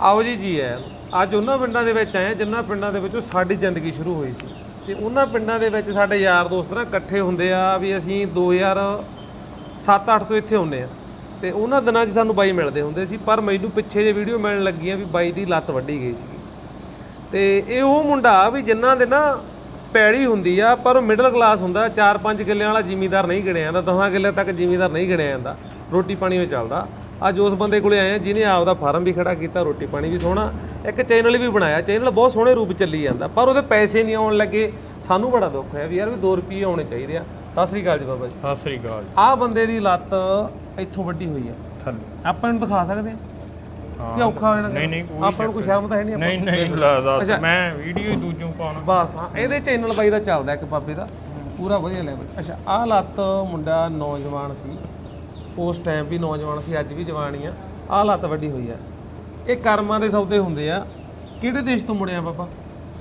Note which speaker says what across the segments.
Speaker 1: ਆਓ ਜੀ ਜੀ ਹੈ ਅੱਜ ਉਹਨਾਂ ਪਿੰਡਾਂ ਦੇ ਵਿੱਚ ਆਏ ਹਾਂ ਜਿਨ੍ਹਾਂ ਪਿੰਡਾਂ ਦੇ ਵਿੱਚੋਂ ਸਾਡੀ ਜ਼ਿੰਦਗੀ ਸ਼ੁਰੂ ਹੋਈ ਸੀ। ਤੇ ਉਹਨਾਂ ਪਿੰਡਾਂ ਦੇ ਵਿੱਚ ਸਾਡੇ ਯਾਰ ਦੋਸਤ ਨਾ ਇਕੱਠੇ ਹੁੰਦੇ ਆ ਵੀ ਅਸੀਂ 2007-8 ਤੋਂ ਇੱਥੇ ਹੁੰਦੇ ਆ ਤੇ ਉਹਨਾਂ ਦਿਨਾਂ 'ਚ ਸਾਨੂੰ ਬਾਈ ਮਿਲਦੇ ਹੁੰਦੇ ਸੀ, ਪਰ ਮੈਨੂੰ ਪਿੱਛੇ ਜੇ ਵੀਡੀਓ ਮਿਲਣ ਲੱਗੀਆਂ ਵੀ ਬਾਈ ਦੀ ਲੱਤ ਵੱਢੀ ਗਈ ਸੀ ਤੇ ਇਹ ਉਹ ਮੁੰਡਾ ਵੀ ਜਿਨ੍ਹਾਂ ਦੇ ਨਾ ਪੈੜੀ ਹੁੰਦੀ ਆ, ਪਰ ਉਹ ਮਿਡਲ ਕਲਾਸ ਹੁੰਦਾ 4-5 ਕਿੱਲਿਆਂ ਵਾਲਾ ਜ਼ਿਮੀਦਾਰ ਨਹੀਂ ਗਿਣਿਆ ਜਾਂਦਾ 10 ਕਿੱਲੇ ਤੱਕ ਜ਼ਿਮੀਦਾਰ ਨਹੀਂ ਗਿਣਿਆ ਜਾਂਦਾ, ਰੋਟੀ ਪਾਣੀ ਵਿੱਚ ਚੱਲਦਾ। ਅੱਜ ਉਸ ਬੰਦੇ ਕੋਲੇ ਆਏ ਆ ਜਿਹਨੇ ਆਪਦਾ ਫਾਰਮ ਵੀ ਖੜਾ ਕੀਤਾ ਰੋਟੀ ਪਾਣੀ ਵੀ ਸੋਹਣਾ ਇੱਕ ਚੈਨਲ ਵੀ ਬਣਾਇਆ। ਚੈਨਲ ਬਹੁਤ ਸੋਹਣੇ ਰੂਪ ਚੱਲੀ ਜਾਂਦਾ ਪਰ ਉਹਦੇ ਪੈਸੇ ਨਹੀਂ ਆਉਣ ਲੱਗੇ। ਸਾਨੂੰ ਬੜਾ ਦੁੱਖ ਹੋਇਆ ਵੀ ਯਾਰ ਵੀ 2 ਰੁਪਏ ਆਉਣੇ ਚਾਹੀਦੇ ਆ। ਸਤਿ ਸ੍ਰੀ ਅਕਾਲ ਜੀ ਬਾਬਾ ਜੀ।
Speaker 2: ਸਤਿ ਸ੍ਰੀ ਅਕਾਲ
Speaker 1: ਆਹ ਬੰਦੇ ਦੀ ਲੱਤ ਇੱਥੋਂ ਵੱਡੀ ਹੋਈ ਆ।
Speaker 2: ਥੱਲੇ।
Speaker 1: ਆਪਾਂ ਇਹਨੂੰ ਦਿਖਾ ਸਕਦੇ ਆ?
Speaker 2: ਹਾਂ।
Speaker 1: ਕਿ ਔਖਾ ਹੋ ਜਾਣਾ
Speaker 2: ਨਹੀਂ ਨਹੀਂ
Speaker 1: ਆਪਾਂ ਨੂੰ ਕੋਈ ਸ਼ਰਮ ਤਾਂ ਹੈ ਨਹੀਂ ਆਪਾਂ
Speaker 2: ਨਹੀਂ ਨਹੀਂ ਲੱਗਦਾ ਮੈਂ ਵੀਡੀਓ ਹੀ ਦੂਜੋਂ ਪਾਉਣਾ
Speaker 1: ਬਸ ਹਾਂ ਇਹਦੇ ਚੈਨਲ ਬਾਈ ਦਾ ਚੱਲਦਾ ਇੱਕ ਬਾਬੇ ਦਾ। ਪੂਰਾ ਵਧੀਆ ਲੈਵਲ ਅੱਛਾ ਆਹ ਲੱਤ ਮੁੰਡਾ ਨੌਜਵਾਨ ਸੀ। ਉਸ ਟਾਈਮ ਵੀ ਨੌਜਵਾਨ ਸੀ ਅੱਜ ਵੀ ਜਵਾਨ ਹੀ ਆ। ਆਹ ਲੱਤ ਵੱਡੀ ਹੋਈ ਆ। ਇਹ ਕਰਮਾਂ ਦੇ ਸੌਦੇ ਹੁੰਦੇ ਆ। ਕਿਹੜੇ ਦੇਸ਼ ਤੋਂ ਮੁੜਿਆ ਬਾਬਾ?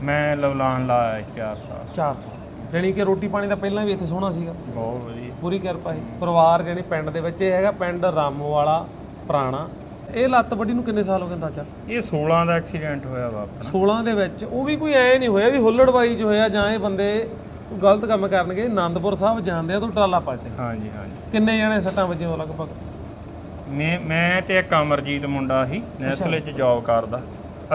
Speaker 2: ਮੈਂ ਲਵਲਾਨ ਲਾਇਆ 4 ਸਾਲ।
Speaker 1: 400 ਜਾਣੀ ਕਿ ਰੋਟੀ ਪਾਣੀ ਦਾ ਪਹਿਲਾਂ ਵੀ ਇੱਥੇ ਸੋਹਣਾ ਸੀਗਾ।
Speaker 2: ਬਹੁਤ ਵਧੀਆ।
Speaker 1: ਪੂਰੀ ਕਿਰਪਾ ਸੀ। ਪਰਿਵਾਰ ਜਾਣੀ ਪਿੰਡ ਦੇ ਵਿੱਚ ਇਹ ਹੈਗਾ ਪਿੰਡ ਰਾਮੋ ਵਾਲਾ ਪੁਰਾਣਾ। ਇਹ ਲੱਤ ਵੱਡੀ ਨੂੰ ਕਿੰਨੇ ਸਾਲ ਹੋ ਗਏ ਅੰਦਾਜ਼ਾ?
Speaker 2: ਇਹ 16 ਦਾ ਐਕਸੀਡੈਂਟ ਹੋਇਆ ਵਾ ਆਪਣਾ।
Speaker 1: 16 ਦੇ ਵਿੱਚ। ਉਹ ਵੀ ਕੋਈ ਐ ਨਹੀਂ ਹੋਇਆ ਵੀ ਹੁੱਲੜਬਾਈ ਚ ਹੋਇਆ ਜਾਂ ਇਹ ਬੰਦੇ ਗਲਤ ਕੰਮ ਕਰਨਗੇ ਆਨੰਦਪੁਰ ਸਾਹਿਬ ਜਾਂਦੇ ਆ ਤਾਂ ਟਰਾਲਾ ਪਲਟੇ
Speaker 2: ਹਾਂਜੀ ਹਾਂਜੀ।
Speaker 1: ਕਿੰਨੇ ਜਣੇ ਸੱਟਾਂ ਵੱਜੀਆਂ ਲਗਭਗ?
Speaker 2: ਮੈਂ ਮੈਂ ਤੇ ਇੱਕ ਅਮਰਜੀਤ ਮੁੰਡਾ ਸੀ ਨੈਸਲੇ 'ਚ ਜੌਬ ਕਰਦਾ।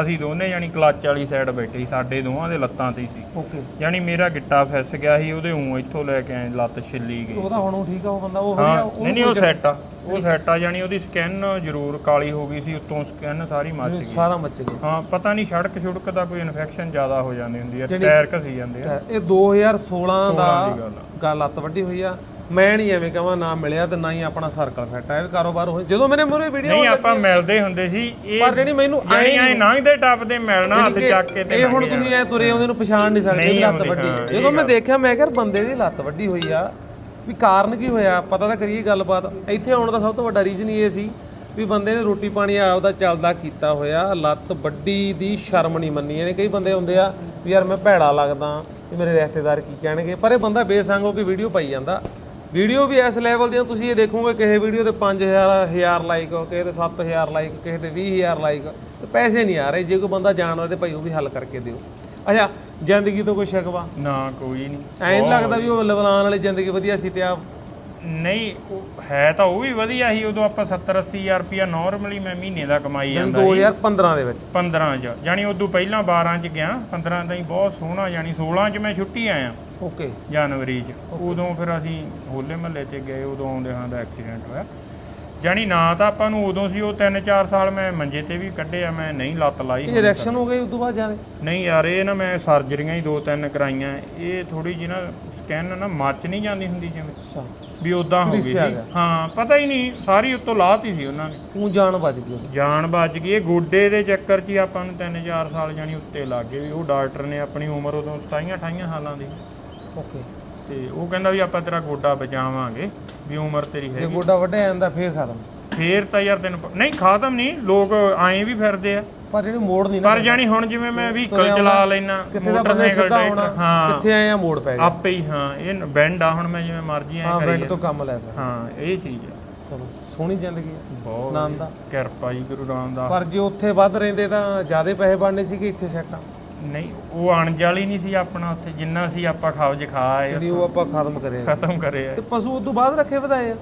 Speaker 2: ਅਸੀਂ ਦੋਨੇ ਜਾਨੀ ਕਲੱਚ ਵਾਲੀ ਸਾਈਡ ਬੈਠੇ ਸੀ ਸਾਡੇ ਦੋਵਾਂ ਦੇ ਲੱਤਾਂ ਤੇ ਸੀ।
Speaker 1: ਓਕੇ।
Speaker 2: ਯਾਨੀ ਮੇਰਾ ਗਿੱਟਾ ਫਿਸ ਗਿਆ ਸੀ ਉਹਦੇ ਉਂ ਇੱਥੋਂ ਲੈ ਕੇ ਆਏ ਲੱਤ ਛਿੱਲੀ ਗਈ।
Speaker 1: ਉਹਦਾ ਹੁਣ ਉਹ ਠੀਕ ਆ ਉਹ ਬੰਦਾ ਉਹ
Speaker 2: ਹਾਂ ਨਹੀਂ ਨਹੀਂ ਉਹ ਸੈੱਟ ਆ ਉਹ ਸੈੱਟ ਆ ਯਾਨੀ ਉਹਦੀ ਸਕਿਨ ਜ਼ਰੂਰ ਕਾਲੀ ਹੋ ਗਈ ਸੀ ਉੱਤੋਂ ਸਕਿਨ ਸਾਰੀ ਮੱਚ ਗਈ।
Speaker 1: ਸਾਰਾ ਮੱਚ ਗਿਆ।
Speaker 2: ਹਾਂ ਪਤਾ ਨਹੀਂ ਸੜਕ ਛੁੜਕ ਦਾ ਕੋਈ ਇਨਫੈਕਸ਼ਨ ਜ਼ਿਆਦਾ ਹੋ ਜਾਂਦੀ ਹੁੰਦੀ ਹੈ ਟਾਇਰ ਘਸੀ ਜਾਂਦੇ ਆ।
Speaker 1: ਇਹ 2016 ਦਾ
Speaker 2: ਆ।
Speaker 1: ਗੱਲ ਲੱਤ ਵੱਡੀ ਹੋਈ ਆ। ਮੈਂ ਨਹੀਂ ਐਵੇਂ ਕਹਾਂ ਨਾ ਮਿਲਿਆ ਤੇ ਨਾ ਹੀ ਆਪਣਾ ਸਰਕਲ ਫਿੱਟ ਆ। ਇਹ ਕਾਰੋਬਾਰ ਹੋਏ ਜਦੋਂ ਮੈਨੇ ਮੂਰੇ ਵੀਡੀਓ
Speaker 2: ਨਹੀਂ ਆਪਾਂ ਮਿਲਦੇ ਹੁੰਦੇ ਸੀ। ਇਹ
Speaker 1: ਪਰ ਜਿਹੜੀ ਮੈਨੂੰ ਐ
Speaker 2: ਐ ਲੰਘਦੇ ਟੱਪਦੇ ਮਿਲਣਾ ਹੱਥ ਚੱਕ ਕੇ ਤੇ
Speaker 1: ਇਹ ਹੁਣ ਤੁਸੀਂ ਐ ਤੁਰੇ ਆਉਂਦੇ ਨੂੰ ਪਛਾਣ ਨਹੀਂ ਸਕਦੇ ਲੱਤ ਵੱਡੀ। ਜਦੋਂ ਮੈਂ ਦੇਖਿਆ ਮੈਂ ਕਿਹਾ ਬੰਦੇ ਦੀ ਲੱਤ ਵੱਡੀ ਹੋਈ ਆ। ਵੀ ਕਾਰਨ ਕੀ ਹੋਇਆ? ਪਤਾ ਤਾਂ ਕਰੀਏ ਗੱਲਬਾਤ। ਇੱਥੇ ਆਉਣ ਦਾ ਸਭ ਤੋਂ ਵੱਡਾ ਰੀਜ਼ਨ ਇਹ ਸੀ ਵੀ ਬੰਦੇ ਨੇ ਰੋਟੀ ਪਾਣੀ ਆਪਦਾ ਚੱਲਦਾ ਕੀਤਾ ਹੋਇਆ। ਲੱਤ ਵੱਡੀ ਦੀ ਸ਼ਰਮ ਨਹੀਂ ਮੰਨੀ। ਇਹਨੇ ਕਈ ਬੰਦੇ ਹੁੰਦੇ ਆ ਵੀ ਯਾਰ ਮੈਂ ਭੈੜਾ ਲੱਗਦਾ। ਵੀ ਮੇਰੇ ਰਿਸ਼ਤੇਦਾਰ ਕੀ ਕਹਿਣਗੇ? ਪਰ ਇਹ ਬੰਦਾ ਬੇਸੰਗ ਹੋ ਕੇ ਵੀਡੀਓ ਪਾਈ ਜਾਂਦਾ। ਵੀਡੀਓ ਵੀ ਇਸ ਲੈਵਲ ਦੀਆਂ ਤੁਸੀਂ ਇਹ ਦੇਖੋਗੇ ਕਿਸੇ ਵੀਡੀਓ ਤੇ 5000 1000 ਲਾਈਕ ਕਿਸੇ ਤੇ 7000 ਲਾਈਕ ਕਿਸੇ ਤੇ 20000 ਲਾਈਕ ਤੇ ਪੈਸੇ ਨਹੀਂ ਆ ਰਹੇ। ਜੇ ਕੋਈ ਬੰਦਾ ਜਾਣਦਾ ਤੇ ਭਾਈ ਉਹ ਵੀ ਹੱਲ ਕਰਕੇ ਦਿਓ। ਅੱਛਾ ਜ਼ਿੰਦਗੀ ਤੋਂ ਕੋਈ ਸ਼ਿਕਵਾ?
Speaker 2: ਨਾ ਕੋਈ ਨਹੀਂ।
Speaker 1: ਐਂ ਲੱਗਦਾ ਵੀ ਉਹ ਲਵਲਾਨ ਵਾਲੀ ਜ਼ਿੰਦਗੀ ਵਧੀਆ ਸੀ ਤੇ ਆ
Speaker 2: ਨਹੀਂ ਉਹ ਹੈ ਤਾਂ ਉਹ ਵੀ ਵਧੀਆ ਸੀ ਉਦੋਂ ਆਪਾਂ 70 80000 ਰੁਪਇਆ ਨਾਰਮਲੀ ਮੈਂ ਮਹੀਨੇ ਦਾ ਕਮਾਈ ਜਾਂਦਾ
Speaker 1: 2015 ਦੇ ਵਿੱਚ।
Speaker 2: 15 ਚ ਯਾਨੀ ਉਦੋਂ ਪਹਿਲਾਂ 12 ਚ ਗਿਆ 15 ਤਾਈਂ ਬਹੁਤ ਸੋਹਣਾ ਯਾਨੀ 16 ਚ ਮੈਂ ਛੁੱਟੀ ਆਇਆ।
Speaker 1: ਓਕੇ
Speaker 2: ਜਨਵਰੀ ਚ। ਉਦੋਂ ਫਿਰ ਅਸੀਂ ਹੋਲੇ ਮਹੱਲੇ ਤੇ ਗਏ ਉਦੋਂ ਆਉਂਦੇ ਹਾਂ ਦਾ ਐਕਸੀਡੈਂਟ ਹੋਇਆ। ਜਾਨੀ ਨਾ ਤਾਂ ਆਪਾਂ ਨੂੰ ਉਦੋਂ ਸੀ ਉਹ 3-4 ਸਾਲ ਮੈਂ ਮੰਜੇ ਤੇ ਵੀ ਕੱਢੇ ਆ ਮੈਂ ਨਹੀਂ ਲੱਤ ਲਾਈ
Speaker 1: ਇਹ ਰਿਐਕਸ਼ਨ ਹੋ ਗਈ ਉਸ ਤੋਂ ਬਾਅਦ ਜਾਵੇ
Speaker 2: ਨਹੀਂ ਯਾਰ ਇਹ ਨਾ ਮੈਂ ਸਰਜਰੀਆਂ ਹੀ ਦੋ ਤਿੰਨ ਕਰਾਈਆਂ ਇਹ ਥੋੜੀ ਜਿਹੀ ਨਾ ਸਕੈਨ ਨਾ ਮੱਚ ਨਹੀਂ ਜਾਂਦੀ ਹੁੰਦੀ ਜਿਵੇਂ।
Speaker 1: ਅੱਛਾ।
Speaker 2: ਵੀ ਉਦਾਂ ਹੋ ਗਈ ਸੀ। ਹਾਂ ਪਤਾ ਹੀ ਨਹੀਂ ਸਾਰੀ ਉੱਤੋਂ ਲਾਤੀ ਸੀ ਉਹਨਾਂ ਨੇ।
Speaker 1: ਉਹ ਜਾਨ ਬਚ ਗਈ ਉਹਦੀ।
Speaker 2: ਜਾਨ ਬਚ ਗਈ ਇਹ ਗੋਡੇ ਦੇ ਚੱਕਰ 'ਚ ਹੀ ਆਪਾਂ ਨੂੰ 3-4 ਸਾਲ ਜਾਨੀ ਉੱਤੇ ਲੱਗ ਗਏ ਵੀ ਉਹ ਡਾਕਟਰ ਨੇ ਆਪਣੀ ਉਮਰ ਉਦੋਂ 27-28 ਸਾਲਾਂ ਦੀ।
Speaker 1: ਓਕੇ
Speaker 2: ਤੇ ਉਹ ਕਹਿੰਦਾ ਵੀ ਆਪਾਂ ਤੇਰਾ ਗੋਡਾ ਬਚਾਵਾਂਗੇ ਵੀ ਉਮਰ ਤੇਰੀ
Speaker 1: ਜੇ
Speaker 2: ਹੈ
Speaker 1: ਗੋਡਾ ਵੱਢਿਆ ਜਾਂਦਾ ਫੇਰ ਖਤਮ।
Speaker 2: ਫੇਰ ਤਾਂ ਯਾਰ ਤੈਨੂੰ ਪ- ਨਹੀਂ ਖਾਤਮ ਨਹੀਂ ਲੋਕ ਐਂ ਵੀ ਫਿਰਦੇ ਆ।
Speaker 1: ਪਰ ਇਹਨੂੰ ਮੋੜ ਨਹੀਂ ਨਾ
Speaker 2: ਪਰ ਜਾਨੀ ਹੁਣ ਜਿਵੇਂ ਮੈਂ ਵਹੀਕਲ ਚਲਾ ਲੈਣਾ
Speaker 1: ਕਿੱਥੇ ਦਾ ਬੰਦੇ ਸਿੱਧਾ ਹੋਣਾ
Speaker 2: ਹਾਂ।
Speaker 1: ਕਿੱਥੇ ਆਏ ਆ ਮੋੜ ਪੈ ਗਿਆ।
Speaker 2: ਆਪੇ ਹੀ ਹਾਂ ਇਹ ਬੈਂਡ ਆ ਹੁਣ ਮੈਂ ਜਿਵੇਂ ਮਰਜ਼ੀ ਐ
Speaker 1: ਹਾਂ
Speaker 2: ਕਰੀ
Speaker 1: ਬੈਂਡ ਤੋਂ ਕੰਮ ਲੈ ਸਕਦਾ।
Speaker 2: ਹਾਂ ਇਹ ਚੀਜ਼ ਆ।
Speaker 1: ਚਲੋ ਸੋਹਣੀ ਜ਼ਿੰਦਗੀ ਆ।
Speaker 2: ਬਹੁਤ
Speaker 1: ਆਨੰਦ ਦਾ
Speaker 2: ਕਿਰਪਾ ਜੀ ਗੁਰੂ ਰਾਮਦਾਸ।
Speaker 1: ਪਰ ਜੇ ਉੱਥੇ ਵੱਧ ਰਹਿੰਦੇ ਤਾਂ ਜ਼ਿਆਦੇ ਪੈਸੇ ਬਣਨੇ ਸੀਗੇ ਇੱਥੇ ਸੈੱਟ। ਆ
Speaker 2: ਨਹੀਂ ਉਹ ਅਣਜਾਲੀ ਨਹੀਂ ਸੀ ਆਪਣਾ ਉੱਥੇ ਜਿੰਨਾ ਸੀ ਆਪਾਂ ਖਾਵਜ ਖਾ ਆਏ
Speaker 1: ਜਿਹੜੀ ਉਹ ਆਪਾਂ ਖਤਮ ਕਰੇ
Speaker 2: ਖਤਮ ਕਰੇ ਆ।
Speaker 1: ਤੇ ਪਸ਼ੂ ਉਦੋਂ ਬਾਅਦ ਰੱਖੇ ਵਧਾਏ ਆ?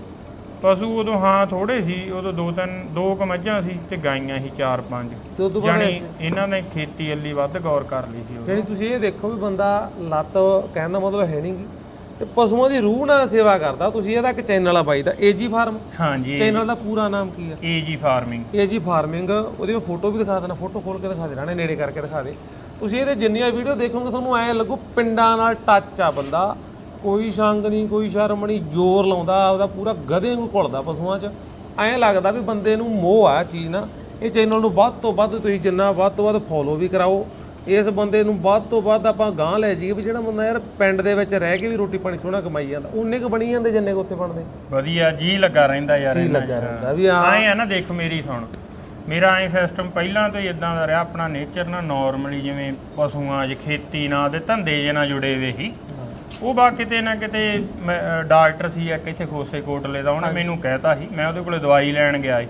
Speaker 2: ਪਸ਼ੂ ਉਦੋਂ ਹਾਂ ਥੋੜੇ ਸੀ ਉਦੋਂ ਦੋ ਤਿੰਨ ਦੋ ਕੁ ਮੱਝਾਂ ਸੀ ਤੇ ਗਾਈਆਂ ਸੀ ਚਾਰ ਪੰਜ।
Speaker 1: ਤੇ ਉਦੋਂ ਬਾਅਦ
Speaker 2: ਜਾਣੀ ਇਹਨਾਂ ਨੇ ਖੇਤੀ ਵੱਲੀ ਵੱਧ ਗੌਰ ਕਰ ਲਈ ਸੀ ਉਦੋਂ।
Speaker 1: ਜਿਹੜੀ ਤੁਸੀਂ ਇਹ ਦੇਖੋ ਵੀ ਬੰਦਾ ਲੱਤ ਕਹਿਣ ਦਾ ਮਤਲਬ ਹੈ ਨਹੀਂਗੀ ਤੇ ਪਸ਼ੂਆਂ ਦੀ ਰੂਹ ਨਾਲ ਸੇਵਾ ਕਰਦਾ ਤੁਸੀਂ ਇਹਦਾ ਇੱਕ ਚੈਨਲ ਆ ਬਾਈ ਦਾ ਏਜੀ ਫਾਰਮ।
Speaker 2: ਹਾਂਜੀ।
Speaker 1: ਚੈਨਲ ਦਾ ਪੂਰਾ ਨਾਮ ਕੀ ਆ?
Speaker 2: AG farming.
Speaker 1: ਏਜੀ ਫਾਰਮਿੰਗ ਉਹਦੀ ਮੈਂ ਫੋਟੋ ਵੀ ਦਿਖਾ ਦੇਣਾ ਫੋਟੋ ਖੋਲ ਕੇ ਦਿਖਾ ਦੇਣਾ ਨੇੜੇ ਕਰਕੇ ਦਿਖਾ ਦੇ। ਤੁਸੀਂ ਇਹਦੇ ਜਿੰਨੀਆਂ ਵੀਡੀਓ ਦੇਖੋਗੇ ਤੁਹਾਨੂੰ ਐਂ ਲੱਗੂ ਪਿੰਡਾਂ ਨਾਲ ਟੱਚ ਆ ਬੰਦਾ। ਕੋਈ ਸੰਗ ਨਹੀਂ ਕੋਈ ਸ਼ਰਮ ਨਹੀਂ ਜ਼ੋਰ ਲਾਉਂਦਾ ਉਹਦਾ ਪੂਰਾ ਗਧੇ ਨੂੰ ਘੁਲਦਾ ਪਸ਼ੂਆਂ 'ਚ। ਐਂ ਲੱਗਦਾ ਵੀ ਬੰਦੇ ਨੂੰ ਮੋਹ ਆ ਚੀਜ਼ ਨਾ। ਇਹ ਚੈਨਲ ਨੂੰ ਵੱਧ ਤੋਂ ਵੱਧ ਤੁਸੀਂ ਜਿੰਨਾ ਵੱਧ ਤੋਂ ਵੱਧ ਫੋਲੋ ਵੀ ਕਰਾਓ। ਇਸ ਬੰਦੇ ਨੂੰ ਵੱਧ ਤੋਂ ਵੱਧ ਆਪਾਂ ਗਾਂਹ ਲੈ ਜਾਈਏ ਵੀ ਜਿਹੜਾ ਬੰਦਾ ਯਾਰ ਪਿੰਡ ਦੇ ਵਿੱਚ ਰਹਿ ਕੇ ਵੀ ਰੋਟੀ ਪਾਣੀ ਸੋਹਣਾ ਕਮਾਈ ਜਾਂਦਾ ਉਹਨੇ ਕੁ ਬਣੀ ਜਾਂਦੇ ਜਿੰਨੇ ਕੁ ਉੱਥੇ ਬਣਦੇ।
Speaker 2: ਵਧੀਆ ਜੀ ਲੱਗਾ ਰਹਿੰਦਾ ਯਾਰ ਇਹਨਾਂ
Speaker 1: ਲੱਗਾ। ਰਹਿੰਦਾ ਵੀ ਆ
Speaker 2: ਐਂ ਆ ਨਾ ਦੇਖ ਮੇਰੀ ਸੁਣ। ਮੇਰਾ ਐ ਸਿਸਟਮ ਪਹਿਲਾਂ ਤੋਂ ਹੀ ਇਦਾਂ ਦਾ ਰਿਹਾ ਆਪਣਾ ਨੇਚਰ ਨਾ ਨਾਰਮਲੀ ਜਿਵੇਂ ਪਸ਼ੂਆਂ 'ਚ ਖੇਤੀ ਨਾਲ ਦੇ ਧੰਦੇ ਜੇ ਨਾਲ ਜੁੜੇ ਹੋਏ ਸੀ। ਉਹ ਬਾ ਕਿਤੇ ਨਾ ਕਿਤੇ ਮੈਂ, ਡਾਕਟਰ ਸੀ ਇੱਕ ਇੱਥੇ ਖੋਸੇ ਕੋਟਲੇ ਦਾ ਉਹਨੇ ਮੈਨੂੰ ਕਹਿਤਾ ਸੀ ਮੈਂ ਉਹਦੇ ਕੋਲੇ ਦਵਾਈ ਲੈਣ ਗਿਆ ਸੀ।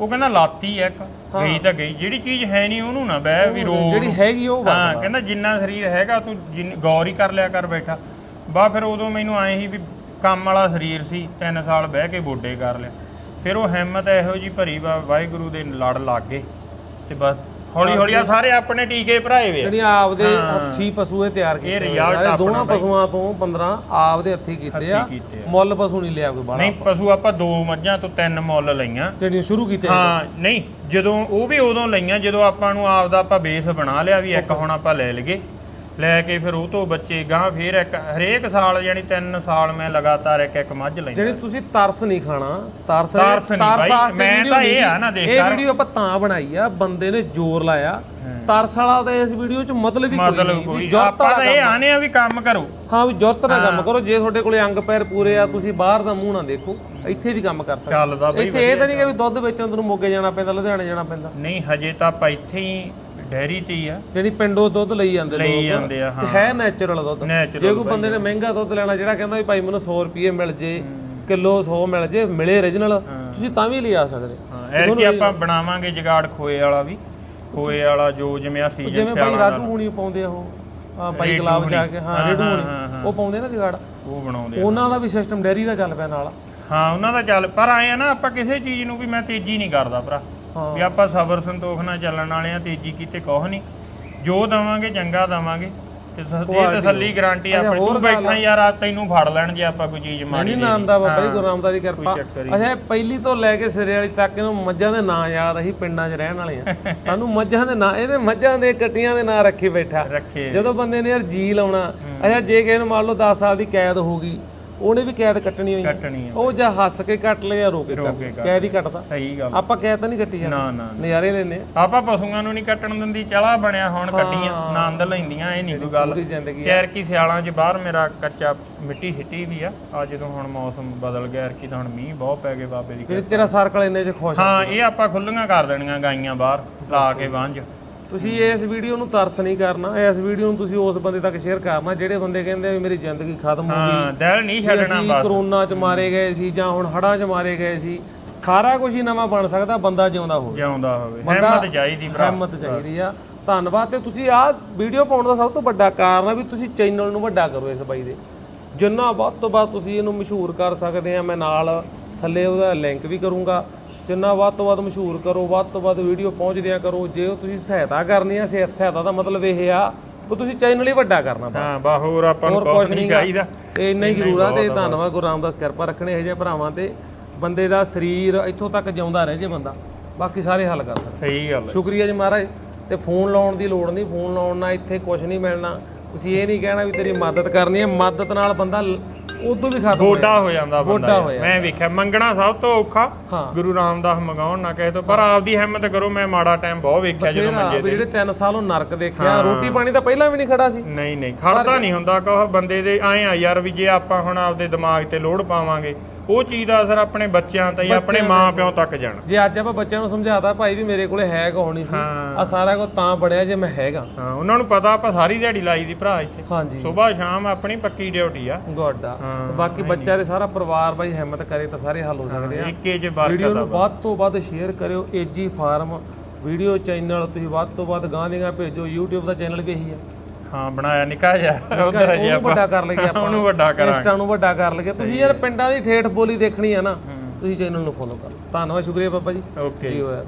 Speaker 2: ਉਹ ਕਹਿੰਦਾ ਲਾਤੀ ਆ ਇੱਕ ਗਈ ਤਾਂ ਗਈ ਜਿਹੜੀ ਚੀਜ਼ ਹੈ ਨਹੀਂ ਉਹਨੂੰ ਨਾ ਬਹਿ ਵੀ ਰੋ
Speaker 1: ਜਿਹੜੀ ਹੈਗੀ ਉਹ
Speaker 2: ਹਾਂ ਕਹਿੰਦਾ ਜਿੰਨਾ ਸਰੀਰ ਹੈਗਾ ਤੂੰ ਜਿੰਨ- ਗੌਰ ਹੀ ਕਰ ਲਿਆ ਕਰ ਬੈਠਾ। ਬਾ ਫਿਰ ਉਦੋਂ ਮੈਨੂੰ ਆਏ ਸੀ ਵੀ ਕੰਮ ਵਾਲਾ ਸਰੀਰ ਸੀ 3 ਸਾਲ ਬਹਿ ਕੇ ਬੋਡੇ ਕਰ ਲਿਆ। ਫਿਰ ਉਹ ਹਿੰਮਤ ਇਹੋ ਜੀ ਭਰੀ ਵਾ ਵਾਹਿਗੁਰੂ ਦੇ ਲੜ ਲੱਗ ਗਏ ਤੇ ਬਸ ਹੌਲੀ ਹੌਲੀ ਆ ਸਾਰੇ ਆਪਣੇ ਟੀਕੇ ਭਰਾਏ ਵੇ।
Speaker 1: ਜਿਹੜੀਆਂ ਆਪਦੇ ਹੱਥੀ ਪਸ਼ੂ ਇਹ ਤਿਆਰ ਕੀਤੇ
Speaker 2: ਇਹ
Speaker 1: ਹੋਏ
Speaker 2: result
Speaker 1: ਦੋਵਾਂ
Speaker 2: ਆਪਣਾ ਬਾਈ।
Speaker 1: ਪਸ਼ੂਆਂ ਤੋਂ 15 ਆਪਦੇ ਹੱਥੀ ਕੀਤੇ ਆ।
Speaker 2: ਹੱਥੀਂ ਕੀਤੇ ਆ।
Speaker 1: ਮੁੱਲ ਪਸ਼ੂ ਨਹੀਂ ਲਿਆ ਕੋਈ ਬਾਹਲਾ।
Speaker 2: ਨਹੀਂ ਪਸ਼ੂ ਆਪਾਂ ਦੋ ਮੱਝਾਂ ਤੋਂ ਤਿੰਨ ਮੁੱਲ ਲਈਆਂ।
Speaker 1: ਜਿਹੜੀਆਂ ਸ਼ੁਰੂ ਕੀਤੇ
Speaker 2: ਹਾਂ ਨਹੀਂ ਜਦੋਂ ਉਹ ਵੀ ਉਦੋਂ ਲਈਆਂ ਜਦੋਂ ਆਪਾਂ ਨੂੰ ਆਪਦਾ ਆਪਾਂ ਬੇਸ ਬਣਾ ਲਿਆ ਵੀ ਇੱਕ ਹੁਣ ਆਪਾਂ ਲੈ ਲਈਏ। ਲੈ ਕੇ ਫਿਰ ਉਹ ਤੋਂ ਬੱਚੇ ਗਾਂ ਫਿਰ ਇੱਕ ਹਰੇਕ ਸਾਲ ਯਾਨੀ 3 ਸਾਲ ਮੈਂ ਲਗਾਤਾਰ ਇੱਕ ਇੱਕ ਮੱਝ ਲੈਂਦਾ।
Speaker 1: ਜਿਹੜੀ ਤੁਸੀਂ ਤਰਸ ਨਹੀਂ ਖਾਣਾ ਤਰਸ
Speaker 2: ਤਰਸ ਨਹੀਂ ਬਾਈ,
Speaker 1: ਵਾਸਤੇ
Speaker 2: ਮੈਂ ਤਾਂ ਇਹ ਆ ਨਾ ਦੇਖ
Speaker 1: ਇਹ। ਵੀਡੀਓ ਆਪਾਂ ਤਾਂ ਬਣਾਈ ਆ ਬੰਦੇ ਨੇ ਜ਼ੋਰ ਲਾਇਆ। ਤਰਸ ਵਾਲਾ ਤਾਂ ਇਸ ਵੀਡੀਓ 'ਚ ਮਤਲਬ ਹੀ ਕੋਈ ਨਹੀਂ
Speaker 2: ਆਪਾਂ ਤਾਂ ਇਹ ਆਨੇ ਆ ਵੀ ਕੰਮ ਕਰੋ।
Speaker 1: ਹਾਂ ਵੀ ਜੁਰਤ ਨਾਲ ਕੰਮ ਕਰੋ ਜੇ ਤੁਹਾਡੇ ਕੋਲੇ ਅੰਗ ਪੈਰ ਪੂਰੇ ਆ ਤੁਸੀਂ ਬਾਹਰ ਦਾ ਮੂੰਹ ਨਾ ਦੇਖੋ ਇੱਥੇ ਵੀ ਕੰਮ ਕਰ ਸਕਦੇ।
Speaker 2: ਚੱਲਦਾ ਬਈ
Speaker 1: ਇੱਥੇ ਇਹ ਤਾਂ ਨਹੀਂ ਕਿ ਵੀ ਦੁੱਧ ਵੇਚਣ ਤੁਹਾਨੂੰ ਮੋਗੇ ਜਾਣਾ ਪੈਂਦਾ ਲੁਧਿਆਣੇ ਜਾਣਾ ਪੈਂਦਾ।
Speaker 2: ਨਹੀਂ ਹਜੇ ਤਾਂ ਆਪਾਂ ਇੱਥੇ ਹੀ ਡੈਰੀ ਤੇ ਹੀ ਆ।
Speaker 1: ਜਿਹੜੀ ਪਿੰਡੋਂ ਦੁੱਧ ਲਈ ਜਾਂਦੇ
Speaker 2: ਲਈ
Speaker 1: ਲੋਕ।
Speaker 2: ਜਾਂਦੇ ਆ
Speaker 1: ਤੇ ਹੈ। ਨੈਚੁਰਲ ਦੁੱਧ।
Speaker 2: Natural
Speaker 1: ਜੇ ਕੋਈ ਬੰਦੇ ਨੇ ਮਹਿੰਗਾ ਦੁੱਧ ਲੈਣਾ ਜਿਹੜਾ ਕਹਿੰਦਾ ਵੀ ਭਾਈ ਮੈਨੂੰ 100 ਰੁਪਏ ਮਿਲ ਜੇ ਕਿਲੋ 100 ਮਿਲ ਜੇ ਮਿਲੇ origignal ਤੁਸੀਂ ਤਾਂ ਵੀ ਲਿਆ ਸਕਦੇ।
Speaker 2: ਹਾਂ ਐਤਕੀ ਆਪਾਂ ਬਣਾਵਾਂਗੇ ਜਗਾੜ ਖੋਏ ਵਾਲਾ ਵੀ। ਖੋਏ ਵਾਲਾ ਜੋ ਜਿਵੇਂ ਆ ਸੀਜ਼ਨ
Speaker 1: ਜਿਵੇਂ ਭਾਈ ਰਾਡੂ ਹੁਣੀ ਪਾਉਂਦੇ ਆ ਉਹ। ਆ
Speaker 2: ਰੇਡੂ
Speaker 1: ਗਲਾਬ ਜਾ। ਕੇ ਹਾਂ
Speaker 2: ਹਾਂ,
Speaker 1: ਰੇਡੂ
Speaker 2: ਹਾਂ,
Speaker 1: ਹੁਣੀ।
Speaker 2: ਹਾਂ,
Speaker 1: ਉਹ ਪਾਉਂਦੇ ਨਾ ਜਗਾੜ।
Speaker 2: ਉਹ ਬਣਾਉਂਦੇ ਆ।
Speaker 1: ਉਹਨਾਂ ਦਾ ਵੀ ਸਿਸਟਮ ਡੈਰੀ ਦਾ ਚੱਲ ਪਿਆ ਨਾਲ।
Speaker 2: ਹਾਂ ਉਹਨਾਂ ਦਾ ਚੱਲ ਪਰ ਆਏ ਆ ਨਾ ਆਪਾਂ ਕਿਸੇ ਚੀਜ਼ ਨੂੰ ਵੀ ਮੈਂ ਤੇਜ਼ੀ ਨਹੀਂ ਕਰਦਾ ਭਰਾ।
Speaker 1: ਹਾਂ।
Speaker 2: ਵੀ ਆਪਾਂ ਸਬਰ ਸੰਤੋਖ ਨਾਲ ਚੱਲਣ ਵਾਲੇ ਆ ਤੇਜ਼ੀ ਕੀਤੇ ਕੁਛ ਨਹੀਂ ਜੋ ਦਵਾਂਗੇ ਚੰਗਾ ਦਵਾਂਗੇ। ਤੇ ਸ- ਇਹ ਤਸੱਲੀ ਗਾਰੰਟੀ ਆਪਣੀ। ਤੂੰ ਬੈਠਾ ਯਾਰ ਆ ਤੈਨੂੰ ਫੜ ਲੈਣ ਜੇ ਆਪਾਂ ਕੋਈ ਚੀਜ਼ ਮਾੜੀ
Speaker 1: ਨਹੀਂ ਨਾਮ ਦਾ ਬਾਬਾ ਜੀ ਗੁਰੂ ਰਾਮਦਾਸ ਦੀ ਕਿਰਪਾ।
Speaker 2: ਚੱਕਰ ਹੀ
Speaker 1: ਅੱਛਾ ਇਹ ਪਹਿਲੀ ਤੋਂ ਲੈ ਕੇ ਸਿਰੇ ਵਾਲੀ ਤੱਕ ਇਹਨੂੰ ਮੱਝਾਂ ਦੇ ਨਾਂ ਯਾਦ ਅਸੀਂ ਪਿੰਡਾਂ 'ਚ ਰਹਿਣ ਵਾਲੇ ਆ ਸਾਨੂੰ ਮੱਝਾਂ ਦੇ ਨਾਂ ਇਹਨੇ ਮੱਝਾਂ ਦੇ ਕੱਟੀਆਂ ਦੇ ਨਾਂ ਰੱਖੇ ਬੈਠਾ।
Speaker 2: ਰੱਖੇ।
Speaker 1: ਜਦੋਂ ਬੰਦੇ ਨੇ ਯਾਰ ਜੀ ਲਾਉਣਾ ਅੱਛਾ ਜੇ ਕਿਸੇ ਨੂੰ ਮੰਨ ਲਓ 10 ਸਾਲ ਦੀ ਕੈਦ ਹੋ ਗਈ ਉਹਨੇ ਵੀ ਕੈਦ ਕੱਟਣੀ ਹੋਈ
Speaker 2: ਕੱਟਣੀ ਆ।
Speaker 1: ਉਹ ਜਾਂ ਹੱਸ ਕੇ ਕੱਟ ਲਿਆ ਜਾਂ ਰੋ ਕੇ
Speaker 2: ਰੋ ਕੇ ਕੱਟ।
Speaker 1: ਕੈਦ ਹੀ ਕੱਟਦਾ।
Speaker 2: ਸਹੀ ਗੱਲ।
Speaker 1: ਆਪਾਂ ਕੈਦ ਤਾਂ ਨਹੀਂ ਕੱਟੀ ਯਾਰ
Speaker 2: ਨਾ ਨਾ
Speaker 1: ਨਜ਼ਾਰੇ ਲੈਨੇ
Speaker 2: ਆਪਾਂ ਪਸ਼ੂਆਂ ਨੂੰ ਨਹੀਂ ਕੱਟਣ ਦਿੰਦੀ ਚਲਾ ਬਣਿਆ ਹੁਣ ਕੱਟੀਆਂ। ਆਨੰਦ ਲੈਂਦੀਆਂ ਇਹ ਨਹੀਂ ਕੋਈ ਗੱਲ। ਯਾਰ ਕੀ ਸਿਆਲਾਂ 'ਚ ਬਾਹਰ ਮੇਰਾ ਕੱਚਾ ਮਿੱਟੀ ਹਿੱਟੀ ਵੀ ਆ। ਆ ਜਦੋਂ ਹੁਣ ਮੌਸਮ ਬਦਲ ਗਿਆ ਯਾਰ ਕੀ ਤਾਂ ਹੁਣ ਮੀਂਹ ਬਹੁਤ ਪੈ ਗਏ ਬਾਬੇ ਦੀ
Speaker 1: ਤੇਰਾ ਸਰਕਲ ਇੰਨੇ 'ਚ ਖੁਸ਼
Speaker 2: ਹਾਂ ਇਹ ਆਪਾਂ ਖੁੱਲੀਆਂ ਕਰ ਦੇਣੀਆਂ ਗਾਈਆਂ ਬਾਹਰ ਲਾ ਕੇ ਵਾਂਝ।
Speaker 1: ਤੁਸੀਂ ਇਸ ਵੀਡੀਓ ਨੂੰ ਤਰਸ ਨਹੀਂ ਕਰਨਾ ਇਸ ਵੀਡੀਓ ਨੂੰ ਤੁਸੀਂ ਉਸ ਬੰਦੇ ਤੱਕ ਸ਼ੇਅਰ ਕਰਨਾ ਜਿਹੜੇ ਬੰਦੇ ਕਹਿੰਦੇ ਵੀ ਮੇਰੀ ਜ਼ਿੰਦਗੀ ਖਤਮ ਹੋ ਗਈ
Speaker 2: ਹਾਂ ਦਿਲ ਨਹੀਂ ਛੱਡਣਾ ਬਸ।
Speaker 1: ਕਰੋਨਾ 'ਚ ਮਾਰੇ ਗਏ ਸੀ ਜਾਂ ਹੁਣ ਹੜ੍ਹਾਂ 'ਚ ਮਾਰੇ ਗਏ ਸੀ ਸਾਰਾ ਕੁਝ ਹੀ ਨਵਾਂ ਬਣ ਸਕਦਾ ਬੰਦਾ ਜਿਉਂਦਾ ਹੋਵੇ।
Speaker 2: ਜਿਉਂਦਾ ਹੋਵੇ। ਹਿੰਮਤ ਚਾਹੀਦੀ ਭਰਾ
Speaker 1: ਹਿੰਮਤ ਚਾਹੀਦੀ ਆ। ਧੰਨਵਾਦ। ਤੇ ਤੁਸੀਂ ਆਹ ਵੀਡੀਓ ਪਾਉਣ ਦਾ ਸਭ ਤੋਂ ਵੱਡਾ ਕਾਰਨ ਆ ਵੀ ਤੁਸੀਂ ਚੈਨਲ ਨੂੰ ਵੱਡਾ ਕਰੋ ਇਸ ਬਾਈ ਦੇ। ਜਿੰਨਾ ਵੱਧ ਤੋਂ ਵੱਧ ਤੁਸੀਂ ਇਹਨੂੰ ਮਸ਼ਹੂਰ ਕਰ ਸਕਦੇ ਆ ਮੈਂ ਨਾਲ ਥੱਲੇ ਉਹਦਾ ਲਿੰਕ ਵੀ ਕਰੂੰਗਾ। ਜਿੰਨਾ ਵੱਧ ਤੋਂ ਵੱਧ ਮਸ਼ਹੂਰ ਕਰੋ ਵੱਧ ਤੋਂ ਵੱਧ ਵੀਡੀਓ ਪਹੁੰਚਦਿਆਂ ਕਰੋ। ਜੇ ਉਹ ਤੁਸੀਂ ਸਹਾਇਤਾ ਕਰਨੀ ਆ ਸਹਾਇ- ਸਹਾਇਤਾ ਦਾ ਮਤਲਬ ਇਹ ਆ ਕਿ ਤੁਸੀਂ ਚੈਨਲ ਹੀ ਵੱਡਾ ਕਰਨਾ ਬਸ।
Speaker 2: ਹਾਂ ਬਾ ਹੋਰ ਆਪਾਂ ਨੂੰ
Speaker 1: ਕੁਝ
Speaker 2: ਨਹੀਂ ਚਾਹੀਦਾ।
Speaker 1: ਤੇ ਇੰਨਾ ਹੀ ਜ਼ਰੂਰ ਆ ਤੇ ਧੰਨਵਾਦ ਗੁਰੂ ਰਾਮਦਾਸ ਕਿਰਪਾ ਰੱਖਣੇ ਇਹ ਜਿਹੇ ਭਰਾਵਾਂ ਤੇ। ਬੰਦੇ ਦਾ ਸਰੀਰ ਇੱਥੋਂ ਤੱਕ ਜਿਉਂਦਾ ਰਹੇ ਜੇ ਬੰਦਾ। ਬਾਕੀ ਸਾਰੇ ਹੱਲ ਕਰ ਸਕਦਾ।
Speaker 2: ਸਹੀ ਗੱਲ ਹੈ।
Speaker 1: ਸ਼ੁਕਰੀਆ ਜੀ ਮਹਾਰਾਜ। ਤੇ ਫੋਨ ਲਾਉਣ ਦੀ ਲੋੜ ਨਹੀਂ ਫੋਨ ਲਾਉਣ ਨਾਲ ਇੱਥੇ ਕੁਝ ਨਹੀਂ ਮਿਲਣਾ। ਤੁਸੀਂ ਇਹ ਨਹੀਂ ਕਹਿਣਾ ਵੀ ਤੇਰੀ ਮਦਦ ਕਰਨੀ ਹੈ। ਮਦਦ ਨਾਲ ਬੰਦਾ ਉਦੋਂ ਵੀ ਖਤਮ
Speaker 2: ਗੋਡਾ ਹੋ ਜਾਂਦਾ ਬੰਦਾ
Speaker 1: ਗੋਡਾ
Speaker 2: ਯਾਰ।
Speaker 1: ਹੋ ਜਾਂਦਾ।
Speaker 2: ਮੈਂ ਵੇਖਿਆ ਮੰਗਣਾ ਸਭ ਤੋਂ ਔਖਾ।
Speaker 1: ਹਾਂ।
Speaker 2: ਗੁਰੂ ਰਾਮਦਾਸ ਮੰਗਾਉਣ ਨਾ ਕਹੇ ਤੋ ਪਰ ਆਪਦੀ ਹਿੰਮਤ ਕਰੋ ਮੈਂ ਮਾੜਾ ਟਾਈਮ ਬਹੁਤ ਵੇਖਿਆ ਜਦੋਂ ਮੰਜੇ
Speaker 1: ਵੀ ਜਿਹੜੇ 3 ਸਾਲ ਉਹ ਨਰਕ ਦੇਖਿਆ ਰੋਟੀ ਪਾਣੀ ਤਾਂ ਪਹਿਲਾਂ ਵੀ ਨਹੀਂ ਖੜਾ ਸੀ।
Speaker 2: ਨਹੀਂ ਨਹੀਂ ਖੜਦਾ ਨਹੀਂ ਹੁੰਦਾ ਕਹੋ ਬੰਦੇ ਦੇ ਆਏ ਆ ਯਾਰ ਵੀ ਜੇ ਆਪਾਂ ਹੁਣ ਆਪਦੇ ਦਿਮਾਗ ਤੇ ਲੋਡ ਪਾਵਾਂਗੇ ਉਹ ਚੀਜ਼ ਦਾ ਅਸਰ ਆਪਣੇ ਬੱਚਿਆਂ ਤੇ ਜਾਂ ਆਪਣੇ ਮਾਂ ਪਿਓ ਤੱਕ ਜਾਣਾ।
Speaker 1: ਜੇ ਅੱਜ ਆਪਾਂ ਬੱਚਿਆਂ ਨੂੰ ਸਮਝਾਤਾ ਭਾਈ ਵੀ ਮੇਰੇ ਕੋਲੇ ਹੈ ਕੋ ਹੋਣੀ ਸੀ। ਆ ਸਾਰਾ ਕੁਝ ਤਾਂ ਬਣਿਆ ਜੇ ਮੈਂ ਹੈਗਾ।
Speaker 2: ਹਾਂ ਉਹਨਾਂ ਨੂੰ ਪਤਾ ਆਪਾਂ ਸਾਰੀ ਦਿਹਾੜੀ ਲਾਈ ਦੀ ਭਰਾ ਇੱਥੇ।
Speaker 1: ਹਾਂਜੀ।
Speaker 2: ਸਵੇਰ ਸ਼ਾਮ ਆਪਣੀ ਪੱਕੀ ਡਿਊਟੀ ਆ।
Speaker 1: ਗੋਡਾ ਬਾਕੀ ਬੱਚਾ ਦੇ ਸਾਰਾ ਪਰਿਵਾਰ ਬਾਈ ਹਿੰਮਤ ਕਰੇ ਤਾਂ ਸਾਰੇ ਹੱਲ ਹੋ ਸਕਦੇ ਆ।
Speaker 2: ਇੱਕੇ ਚ
Speaker 1: ਵੀਡੀਓ
Speaker 2: ਬਰਕਤ ਆ
Speaker 1: ਨੂੰ ਵੱਧ ਤੋਂ ਵੱਧ ਸ਼ੇਅਰ ਕਰਿਓ ਏਜੀ ਫਾਰਮ ਵੀਡੀਓ ਚੈਨਲ ਤੁਸੀਂ ਵੱਧ ਤੋਂ ਵੱਧ ਗਾਂ ਦੀਆਂ ਭੇਜੋ YouTube ਦਾ ਚੈਨਲ ਵੀ ਇਹੀ ਆ।
Speaker 2: ਹਾਂ ਬਣਾਇਆ ਨਿਕਾ ਜਿਹਾ। ਉਧਰ ਅਜੇ
Speaker 1: ਉਹਨੂੰ
Speaker 2: ਆਪਾਂ।
Speaker 1: ਵੱਡਾ ਕਰ ਲਈਏ ਆਪਾਂ।
Speaker 2: ਉਹਨੂੰ ਵੱਡਾ ਕਰਾਂਗੇ।
Speaker 1: ਇੰਸਟਾ ਨੂੰ ਵੱਡਾ ਕਰ ਲਈਏ। ਤੁਸੀਂ ਯਾਰ ਪਿੰਡਾਂ ਦੀ ਠੇਠ ਬੋਲੀ ਦੇਖਣੀ ਆ ਨਾ ਤੁਸੀਂ ਚੈਨਲ ਨੂੰ ਫੋਲੋ ਕਰੋ ਧੰਨਵਾਦ ਸ਼ੁਕਰੀਆ ਬਾਬਾ ਜੀ।
Speaker 2: ਓਕੇ।
Speaker 1: ਜੀ ਹੋਇਆ।